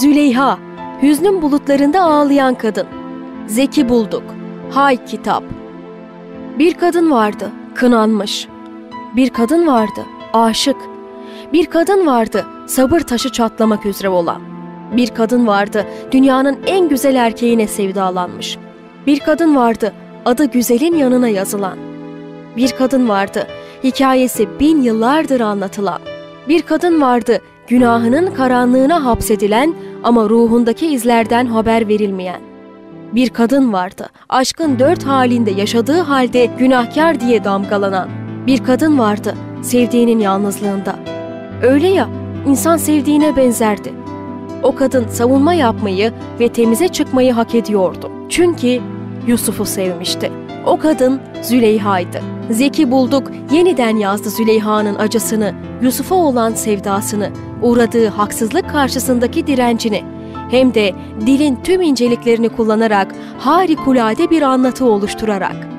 Züleyha, hüznün bulutlarında ağlayan kadın. Zeki bulduk. Hay kitap. Bir kadın vardı, kınanmış. Bir kadın vardı, aşık. Bir kadın vardı, sabır taşı çatlamak üzere olan. Bir kadın vardı, dünyanın en güzel erkeğine sevdalanmış. Bir kadın vardı, adı güzelin yanına yazılan. Bir kadın vardı, hikayesi bin yıllardır anlatılan. Bir kadın vardı, günahının karanlığına hapsedilen ama ruhundaki izlerden haber verilmeyen. Bir kadın vardı, aşkın dört halinde yaşadığı halde günahkar diye damgalanan. Bir kadın vardı, sevdiğinin yalnızlığında. Öyle ya, insan sevdiğine benzerdi. O kadın savunma yapmayı ve temize çıkmayı hak ediyordu. Çünkü Yusuf'u sevmişti. O kadın Züleyha'ydı. Zeki Bulduk yeniden yazdı Züleyha'nın acısını, Yusuf'a olan sevdasını, uğradığı haksızlık karşısındaki direncini. Hem de dilin tüm inceliklerini kullanarak harikulade bir anlatı oluşturarak.